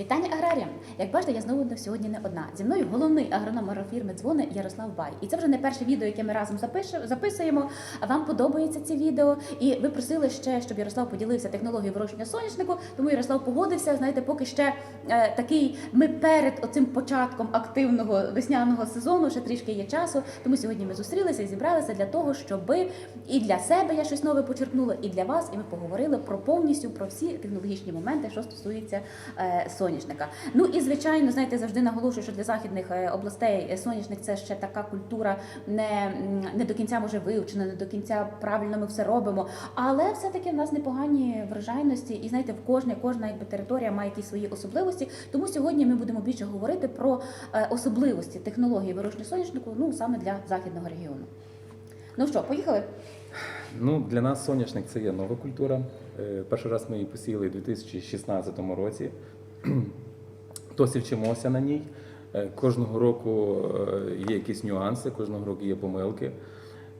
Вітання аграріям! Як бачите, я знову сьогодні не одна. Зі мною головний агроном агрофірми дзвони Ярослав Бай. І це вже не перше відео, яке ми разом записуємо. Вам подобається це відео? І ви просили ще, щоб Ярослав поділився технологією вирощення соняшнику. Тому Ярослав погодився. Знаєте, поки ще е, такий ми перед оцим початком активного весняного сезону, ще трішки є часу. Тому сьогодні ми зустрілися і зібралися для того, щоб і для себе я щось нове почерпнула, і для вас. І ми поговорили про повністю про всі технологічні моменти, що стосується е, соняшника. Ну і звичайно, знаєте, завжди наголошую, що для західних е, областей е, соняшник це ще така культура, не, не до кінця може вивчена, не до кінця правильно ми все робимо. Але все-таки в нас непогані врожайності, і знаєте, в кожній кожна якби територія має якісь свої особливості. Тому сьогодні ми будемо більше говорити про е, особливості технології вирощення соняшнику, ну саме для західного регіону. Ну що, поїхали? Ну, для нас соняшник це є нова культура. Перший раз ми її посіяли у 2016 році. Досі вчимося на ній. Е, Кожного року е, є якісь нюанси, кожного року є помилки.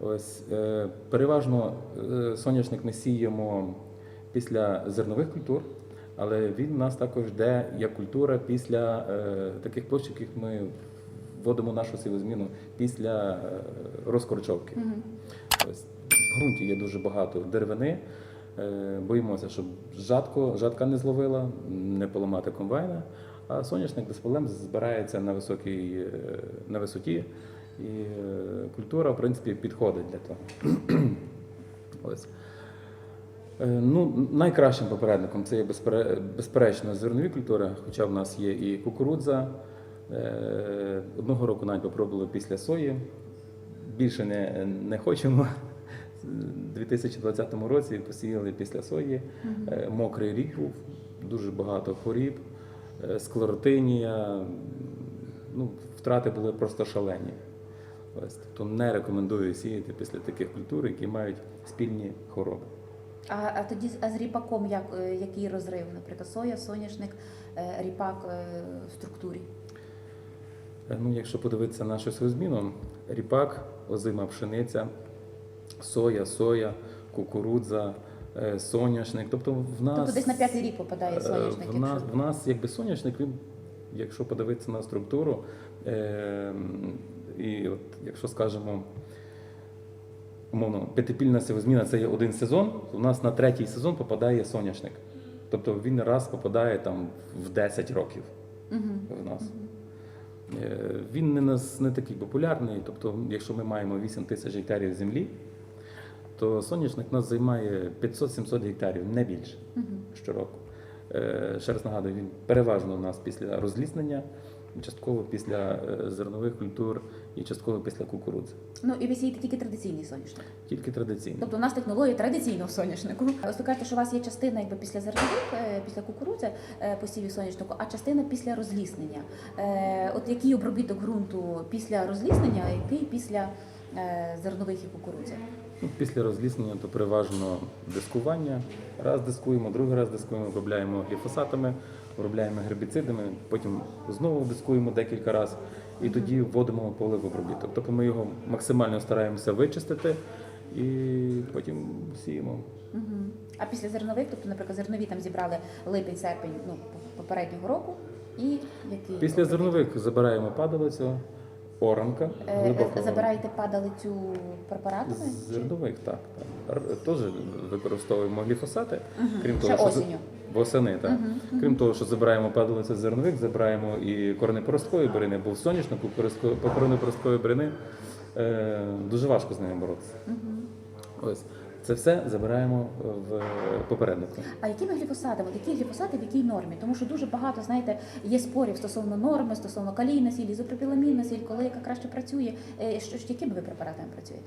Ось е, переважно соняшник ми сіємо після зернових культур, але він у нас також йде як культура після таких площ, яких ми вводимо нашу сівозміну після розкорчовки. Ось в ґрунті є дуже багато деревини. Е, Боїмося, щоб жатко, жатка не зловила, не поламати комбайна. А соняшник без проблем збирається на, високій, е, на висоті, і е, культура, в принципі, підходить для того. Ось. Ну, найкращим попередником це є безперечно зернові культури, хоча в нас є і кукурудза. Одного року навіть попробували після сої. Більше не, не хочемо. У 2020 році посіяли після сої. Е, Мокрий рік був, дуже багато хворіб, е, склеротинія. Ну, втрати були просто шалені. Ось, тобто не рекомендую сіяти після таких культур, які мають спільні хвороби. А, а тоді а з ріпаком як, е, який розрив? Наприклад, соя, соняшник, ріпак в структурі. Ну, якщо подивитися нашу зміну, ріпак, озима пшениця, соя, соя, кукурудза, е, соняшник. Тобто в нас, Тобто десь на п'ятий рік попадає е, соняшник. В нас, якщо- в нас якби соняшник, він, якщо подивитися на структуру, е, і от, якщо скажемо, умовно, п'ятипільна сівозміна це є один сезон, то в нас на третій сезон попадає соняшник. Тобто він раз попадає там в 10 років Мгм. в нас. Е, Він не, не такий популярний. Тобто, якщо ми маємо 8 тисяч гектарів землі, то соняшник у нас займає 500-700 гектарів, не більше Мгм. щороку. Е, Ще раз нагадую, він переважно у нас після розліснення, частково після е, зернових культур і частково після кукурудзи. Ну і ви сієте тільки традиційний соняшник. Тільки традиційно. Тобто у нас технологія традиційного соняшнику. Ось ви кажете, що у вас є частина якби після зернових, е, після кукурудзи посівів соняшнику, а частина після розліснення. От який обробіток ґрунту після розліснення, а який після зернових і кукурудзи? Ну, Після розліснення то переважно дискування. Раз дискуємо, другий раз дискуємо, обробляємо гліфосатами, обробляємо гербіцидами, потім знову дискуємо декілька разів і тоді вводимо поле в обробіток. Тобто ми його максимально стараємося вичистити і потім сіємо. Угу. А після зернових, тобто, наприклад, зернові там зібрали липень, серпень ну, попереднього року, і який Після обробіток? зернових забираємо падалицю, оранка, Е, е, забираєте падалицю препаратами? З зернових, так. так. Теж використовуємо гліфосати, крім Ще того, що осінню. восени, так. Крім того, що забираємо падалицю з зернових, забираємо і коренепоросткові брини, бо в соняшнику кориско- по коренепоросткові брини е, дуже важко з ними боротися. Ось. Це все забираємо в попереднику. А якими гліфосатами? Які гліфосати в якій нормі? Тому що дуже багато, знаєте, є спорів стосовно норми, стосовно калійна сіль, ізопропіламінна сіль, коли яка краще працює. Е, Що, ж- якими ви препаратами працюєте?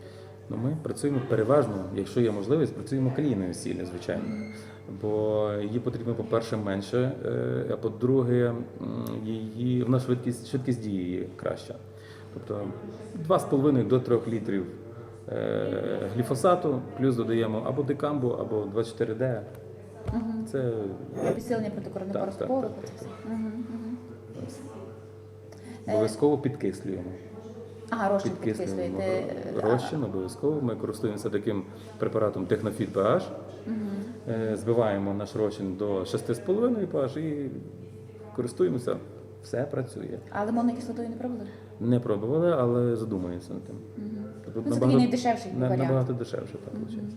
Ну, ми працюємо переважно, якщо є можливість, працюємо калійною сіллю, звичайно. Бо її потрібно, по-перше, менше, е, а по-друге, її, вона швидкість, швидкість дії її краща. Тобто 2,5 до 3 літрів гліфосату, плюс додаємо або дикамбу, або 24D. Мгм. Це Підсилення проти коронепоросткового Так, так, так, процесу. Мгм, мгм. ось, Е, обов'язково підкислюємо. Ага, розчин Підкислюємо підкислюєте. е, розчин обов'язково. Ми користуємося таким препаратом Технофіт PH. Е, Збиваємо наш розчин до 6,5 pH і користуємося, все працює. А лимонною кислотою не пробували? Не пробували, але задумуємося над тим. Угу. Тобто Ну, це такий найдешевший на- варіант. Набагато дешевше, так, виходить.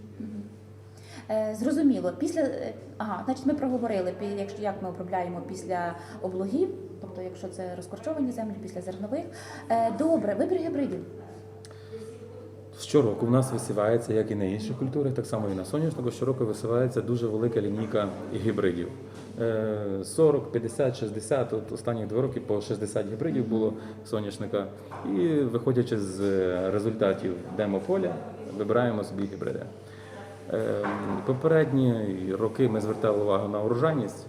Е, Зрозуміло. Після е, ага, значить, ми проговорили, якщо як ми обробляємо після облогів, тобто якщо це розкорчовані землі, після зернових. Е, Добре, вибір гібридів. Щороку в нас висівається, як і на інших культурах, так само і на соняшнику, щороку висівається дуже велика лінійка гібридів. Е, 40, 50, 60, от останні два роки по 60 гібридів було соняшника. І виходячи з результатів демополя, вибираємо собі гібриди. Е, Попередні роки ми звертали увагу на урожайність,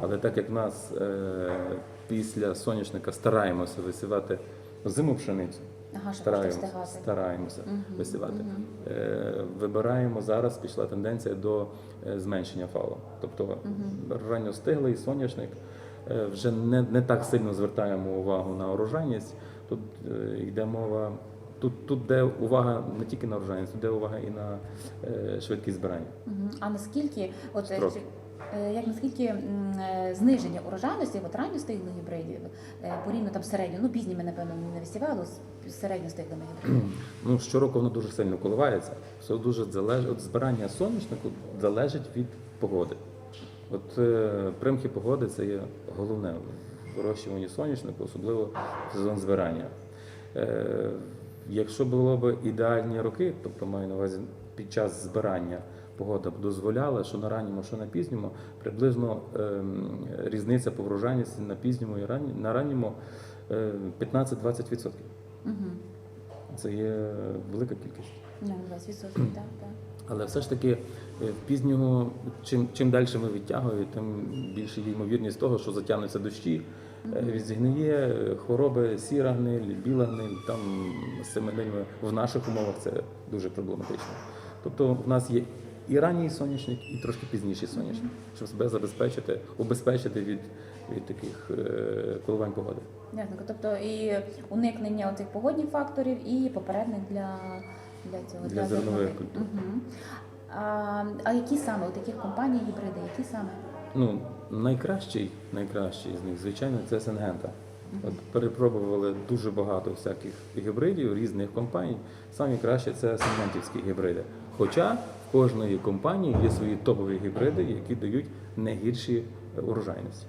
але так як в нас е, після соняшника стараємося висівати зиму пшеницю, Ага, щоб стараємося, встигати. стараємося Мгм, висівати. мгм. Е, Вибираємо зараз, пішла тенденція до е, зменшення фалу. Тобто ранньостиглий соняшник е, вже не, не так сильно звертаємо увагу на урожайність. Тут е, йде мова. Тут, тут де увага не тільки на урожайність, тут де увага і на е, швидкість збирання. Мгм. А наскільки, от е, Строки. е, як наскільки е, зниження урожайності, от ранньостиглих гібридів, е, порівняно там середньо, ну пізніми, напевно, не висівали з середньостиглими гібридами. Ну, щороку воно дуже сильно коливається. Все дуже залежить від збирання соняшнику залежить від погоди. От е, примхи погоди це є головне в вирощуванні соняшнику, особливо в сезон збирання. Е, якщо було б ідеальні роки, тобто маю на увазі під час збирання погода б дозволяла, що на ранньому, що на пізньому, приблизно ем, різниця по врожайності на пізньому і ранні, на ранньому е, 15-20%. Угу. Це є велика кількість. Ну, 20%, так, так. Але все ж таки е, в пізнього, чим, чим далі ми відтягуємо, тим більше є ймовірність того, що затягнуться дощі, е, відзігниє е, хвороби, сіра гниль, біла гниль, там з цими гнилями в наших умовах це дуже проблематично. Тобто в нас є і ранній сонячник, і трошки пізніший сонячник, щоб себе забезпечити, убезпечити від, від таких е, коливань погоди. Ясно. Тобто і уникнення цих погодних факторів, і попередник для, для цього Для зернових культур. Угу. А, а які саме, от яких компаній гібриди, які саме? Ну, найкращий, найкращий з них, звичайно, це Сенгента. От перепробували дуже багато всяких гібридів різних компаній. Самі краще це сенгентівські гібриди. Хоча кожної компанії є свої топові гібриди, які дають не гірші урожайності.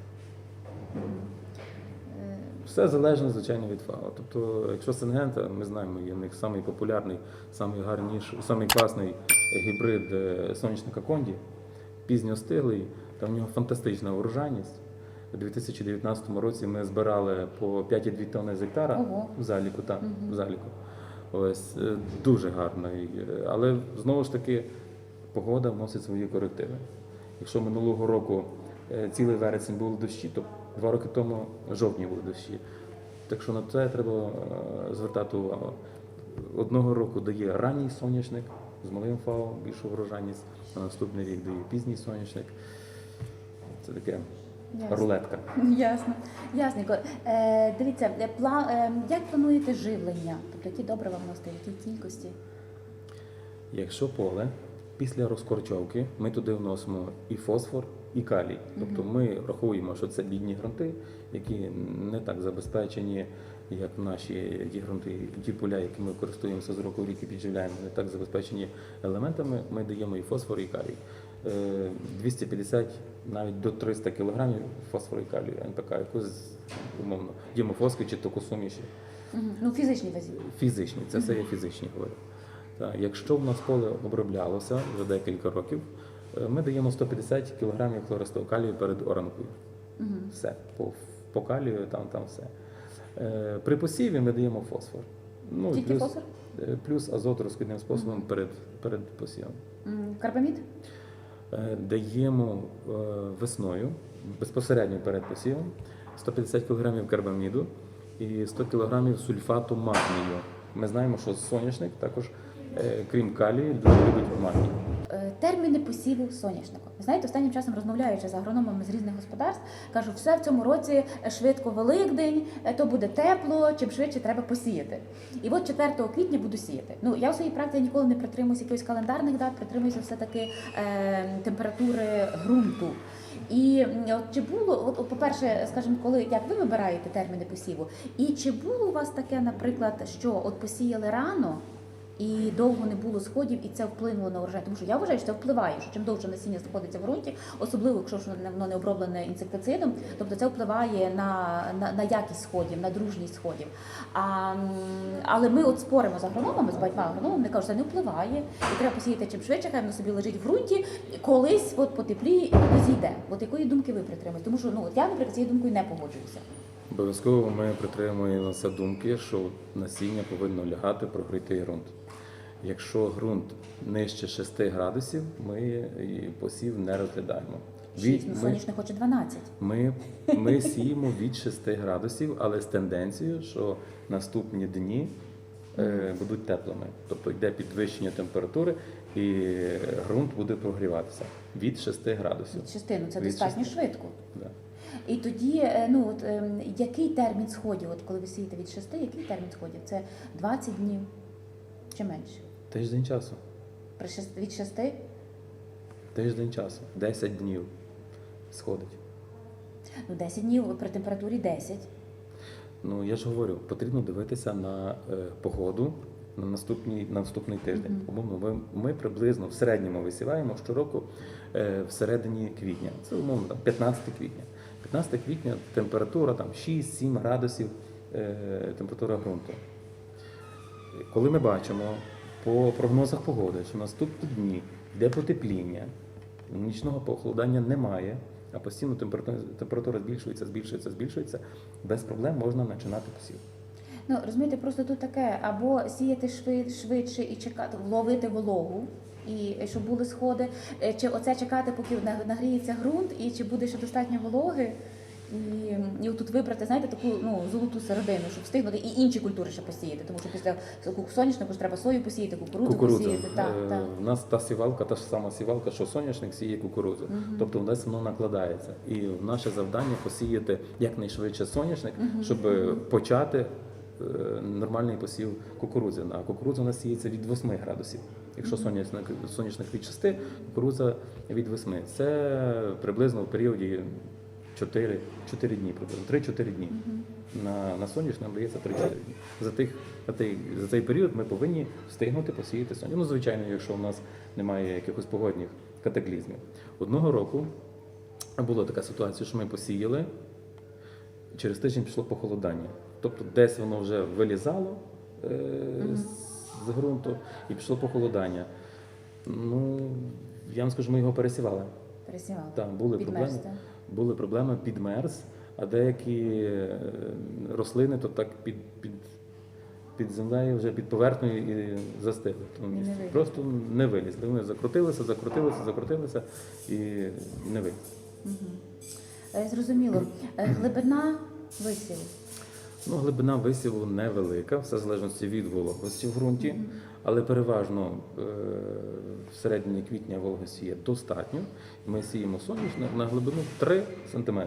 Все залежно, звичайно, від фау. Тобто, якщо Сенгента, ми знаємо, є в них самий популярний, самий гарніший, самий класний гібрид е, сонячника Конді, пізньостиглий, там в нього фантастична урожайність. У 2019 році ми збирали по 5,2 тонни з гектара Ого. в заліку. Так, Мгм. в заліку. Ось е, дуже гарний. е, Але знову ж таки погода вносить свої корективи. Якщо минулого року е, цілий вересень були дощі, то два роки тому жовтні були дощі. Так що на це треба е, звертати увагу. Одного року дає ранній соняшник з малим фау, більшу врожайність, на наступний рік дає пізній соняшник. Це таке Ясно. рулетка. Ясно. Ясненько. Е, дивіться, е, пла, е, як плануєте живлення? Тобто які добрива вносите, в якій кількості? Якщо поле після розкорчовки, ми туди вносимо і фосфор, і калій. Тобто ми рахуємо, що це бідні ґрунти, які не так забезпечені, як наші ті ґрунти, ті поля, які ми користуємося з року в рік і підживляємо, не так забезпечені елементами. Ми даємо і фосфор, і калій. Е, 250 навіть до 300 кг фосфору і калію НПК, якусь умовно діємо дімофоски чи токосуміші. Ну, фізичні вазі. Фізичні, це все є фізичні говорю. Так, якщо в нас поле оброблялося вже декілька років, е, ми даємо 150 кг хлористого калію перед оранкою. Угу. Все, по, по калію там, там все. Е, При посіві ми даємо фосфор. Ну, Тільки плюс, фосфор? е, плюс азот розкидним способом перед, перед посівом. Карбамід? Е, Даємо е, весною безпосередньо перед посівом 150 кг карбаміду і 100 кг сульфату магнію. Ми знаємо, що соняшник також, крім калію, дуже любить магній. Е, Терміни посіву соняшнику. Ви знаєте, останнім часом розмовляючи з агрономами з різних господарств, кажу, все в цьому році швидко Великдень, е, то буде тепло, чим швидше треба посіяти. І от 4 квітня буду сіяти. Ну я в своїй практиці ніколи не притримуюся якихось календарних дат, притримуюся все таки е, температури ґрунту. І от чи було, от, по-перше, скажімо, коли як ви вибираєте терміни посіву, і чи було у вас таке, наприклад, що от посіяли рано? І довго не було сходів, і це вплинуло на урожай. Тому що я вважаю, що це впливає, що чим довше насіння знаходиться в ґрунті, особливо якщо воно не оброблене інсектицидом, тобто це впливає на, на, на якість сходів, на дружність сходів. А, але ми от споримо з агрономами, з багатьма агрономами, вони кажуть, що це не впливає, і треба посіяти чим швидше, хай воно собі лежить в ґрунті, колись от потепліє і воно зійде. От якої думки ви притримуєте? Тому що ну от я, наприклад, цією думкою не погоджуюся. Обов'язково ми притримуємося думки, що насіння повинно лягати прогрітий ґрунт. Якщо ґрунт нижче 6 градусів, ми посів не розглядаємо. Шість, ну ми, соняшник хоче 12. ми, ми сіємо від 6 градусів, але з тенденцією, що наступні дні е, будуть теплими. Тобто йде підвищення температури і ґрунт буде прогріватися від 6 градусів. Від шести, ну це Від достатньо шести. швидко. Да. І тоді, е, ну от ем, який термін сходів? От коли ви сієте від 6, який термін сходів? Це 20 днів чи менше? Тиждень часу. При шест- від 6? Тиждень часу. 10 днів сходить. Ну 10 днів при температурі 10. Ну я ж говорю, потрібно дивитися на е, погоду на наступний, на наступний тиждень. Умовно, ми, ми приблизно в середньому висіваємо щороку е, в середині квітня. Це умовно там, 15 квітня. 15 квітня температура там 6-7 градусів е, температура ґрунту. Коли ми бачимо по прогнозах погоди, що наступні дні йде потепління, нічного похолодання немає, а постійно температура, температура збільшується, збільшується, збільшується, без проблем можна починати посів. Ну розумієте, просто тут таке або сіяти швид, швидше і чекати, ловити вологу. І щоб були сходи, Е, чи оце чекати, поки на- нагріється ґрунт, і чи буде ще достатньо вологи, і, і тут вибрати, знаєте, таку ну золоту середину, щоб встигнути і інші культури ще посіяти. Тому що після соняшнику ж треба сою посіяти, кукурудзу, Кукурудза. посіяти. Так, Е, так. У нас та сівалка, та ж сама сівалка, що соняшник сіє кукурудзу. Тобто в нас воно накладається. І наше завдання посіяти якнайшвидше соняшник, щоб е, почати е, нормальний посів кукурудзи. А кукурудза у нас сіється від 8 градусів. Якщо соняшник, соняшник від 6, кукурудза від 8. Це приблизно в періоді 4, 4 дні, приблизно 3-4 дні. На, на соняшник нам дається 3-4 дні. За, тих, за, той, за цей період ми повинні встигнути посіяти соняшник. Ну, звичайно, якщо у нас немає якихось погодних катаклізмів. Одного року була така ситуація, що ми посіяли, через тиждень пішло похолодання. Тобто десь воно вже вилізало е, з ґрунту і пішло похолодання. Ну, я вам скажу, ми його пересівали. Пересівали. Там були проблеми. Були проблеми підмерз, а деякі е, рослини то так під, під, під землею, вже під поверхнею і застигли. в тому І не місці. Просто не вилізли. Вони закрутилися, закрутилися, закрутилися і не вилізли. Е, Зрозуміло. Е, Глибина висіву. Ну, глибина висіву невелика, все в залежності від вологості в ґрунті, але переважно е, в середині квітня вологості є достатньо. Ми сіємо соняшник на глибину 3 см.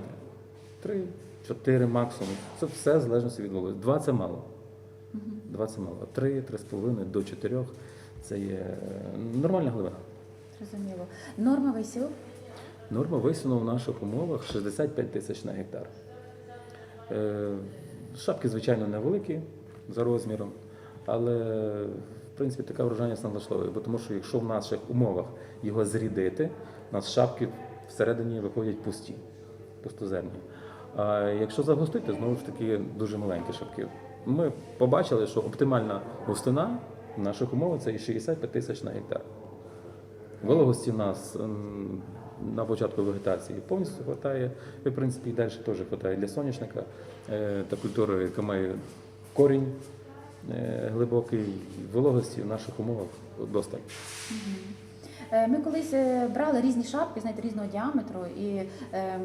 3-4 максимум. Це все в залежності від вологості. 2 це мало. 2 це мало. 3, 3,5 до 4 це є е, нормальна глибина. Зрозуміло. Норма висіву. Норма висуну в наших умовах 65 тисяч на гектар. Е, Шапки, звичайно, невеликі за розміром, але принципі врожайність нам влаштовує, бо тому що якщо в наших умовах його зрідити, у нас шапки всередині виходять пусті, пустоземні. А якщо загустити, знову ж таки дуже маленькі шапки. Ми побачили, що оптимальна густина в наших умовах це 65 тисяч на гектар. Вологості в нас на початку вегетації повністю вистачає, і в принципі і далі теж вистачає для соняшника е, та культури, яка має корінь глибокий, вологості в наших умовах достатньо. Е, Ми колись е, брали різні шапки, знаєте, різного діаметру, і ем,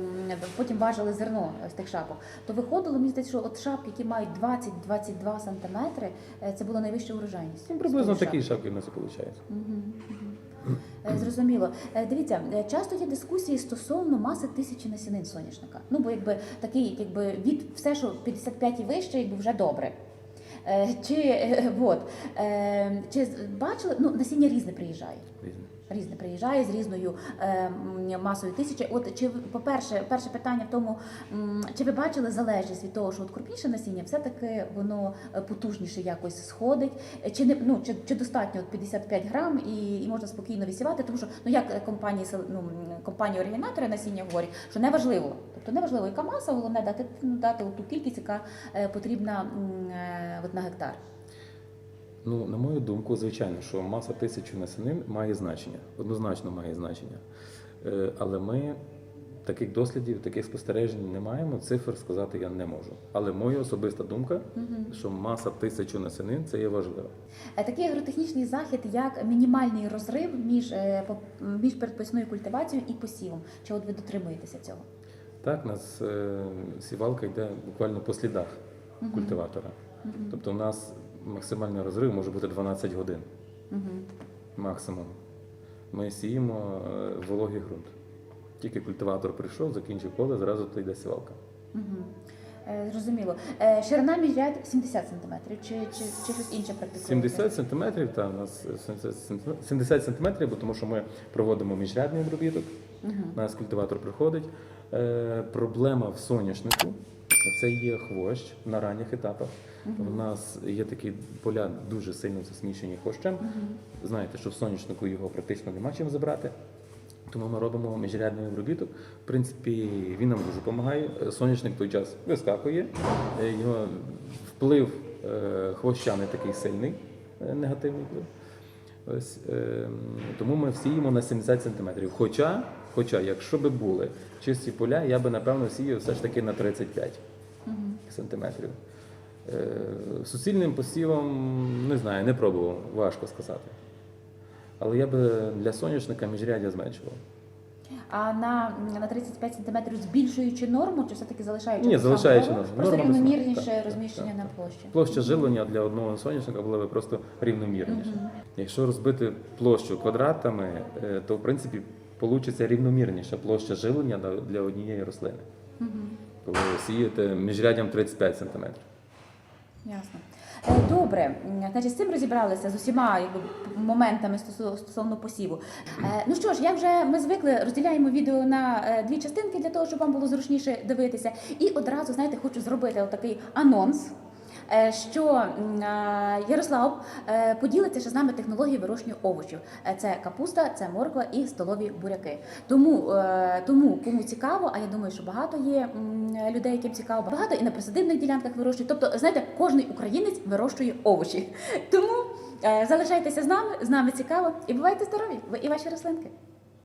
потім важили зерно з тих шапок. То виходило, мені здається, що от шапки, які мають 20-22 сантиметри, е, це була найвища урожайність. Ну, приблизно такі шапки. в нас і виходить. Е, Зрозуміло. Е, Дивіться, е, часто є дискусії стосовно маси тисячі насінин соняшника. Ну, бо якби такий, якби від все, що 55 і вище, якби вже добре. Е, Чи, вот от, е, чи бачили, ну, насіння різне приїжджає. Різне. Різне приїжджає з різною е, масою тисячі. От чи по-перше, перше питання в тому, чи ви бачили залежність від того, що от крупніше насіння, все-таки воно е, потужніше якось сходить, чи не ну чи, чи достатньо от 55 грам і, і можна спокійно висівати, тому що ну як компанії ну, компанії оригінатори насіння говорять, що не важливо, тобто не важливо, яка маса, головне дати ну, дати ту кількість, яка е, потрібна е, от на гектар. Ну, на мою думку, звичайно, що маса тисячі насінин має значення, однозначно має значення. Е, Але ми таких дослідів, таких спостережень не маємо, цифр сказати я не можу. Але моя особиста думка, що маса тисячі насінин це є важливо. Е, Такий агротехнічний захід, як мінімальний розрив між, е, між передпосною культивацією і посівом. Чи от ви дотримуєтеся цього? Так, у нас сівалка йде буквально по слідах культиватора. Тобто у нас максимальний розрив може бути 12 годин Угу. максимум. Ми сіємо е, вологий ґрунт. Тільки культиватор прийшов, закінчив поле, зразу то йде сівалка. Угу. Е, зрозуміло. Е, ширина міжряд 70 см, чи, чи, чи щось інше практикуєте? 70 сантиметрів, та у нас 70 70 сантиметрів, бо тому що ми проводимо міжрядний обробіток. Угу. У нас культиватор приходить. Е, проблема в соняшнику це є хвощ на ранніх етапах. У нас є такі поля дуже сильно засмічені хвощем. Знаєте, що в соняшнику його практично нема чим забрати. Тому ми робимо міжрядний обробіток. В принципі, він нам дуже допомагає. Е, Соняшник в той час вискакує, е, його вплив е, хвоща не такий сильний, негативний вплив. Ось, е, тому ми всіємо на 70 сантиметрів. Хоча, хоча, якщо би були чисті поля, я би напевно сіяв все ж таки на 35 сантиметрів. Е, суцільним посівом не знаю, не пробував, важко сказати. Але я би для соняшника міжрядя зменшував. А на, на 35 см збільшуючи норму, чи все-таки залишаючи? Ні, залишаючи норму? Просто Норма рівномірніше. Так, розміщення так, на площі. Площа живлення для одного соняшника була би просто рівномірніша. Якщо розбити площу квадратами, е, то в принципі получиться рівномірніша площа живлення для- однієї рослини. Коли сієте міжрядям 35 сантиметрів. Ясно. Е, Добре, значить, з цим розібралися з усіма якби, моментами стосовно посіву. Е, Ну що ж, як вже ми звикли, розділяємо відео на е, дві частинки для того, щоб вам було зручніше дивитися. І одразу, знаєте, хочу зробити такий анонс. Е, Що е, Ярослав е, поділиться ще з нами технологією вирощення овочів. Це капуста, це морква і столові буряки. Тому, тому кому цікаво, а я думаю, що багато є людей, яким цікаво, багато і на присадибних ділянках вирощують. Тобто, знаєте, кожний українець вирощує овочі. Тому залишайтеся з нами, з нами цікаво і бувайте здорові! Ви і ваші рослинки.